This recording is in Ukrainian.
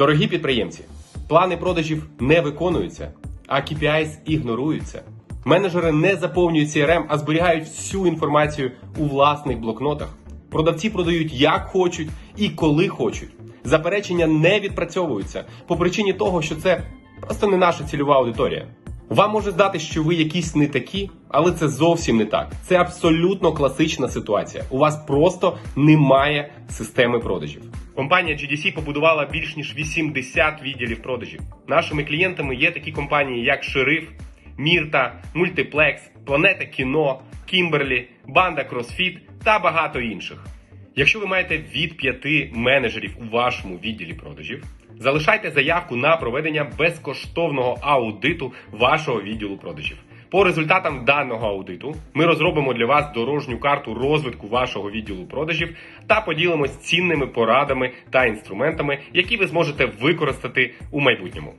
Дорогі підприємці, плани продажів не виконуються, а KPIs ігноруються. Менеджери не заповнюють CRM, а зберігають всю інформацію у власних блокнотах. Продавці продають як хочуть і коли хочуть. Заперечення не відпрацьовуються по причині того, що це просто не наша цільова аудиторія. Вам може здати, що ви якісь не такі, але це зовсім не так. Це абсолютно класична ситуація. У вас просто немає системи продажів. Компанія GDC побудувала більш ніж 80 відділів продажів. Нашими клієнтами є такі компанії, як Шериф, Мірта, Мультиплекс, Планета Кіно, Кімберлі, Банда Кросфіт та багато інших. Якщо ви маєте від п'яти менеджерів у вашому відділі продажів, залишайте заявку на проведення безкоштовного аудиту вашого відділу продажів. По результатам даного аудиту ми розробимо для вас дорожню карту розвитку вашого відділу продажів та поділимось цінними порадами та інструментами, які ви зможете використати у майбутньому.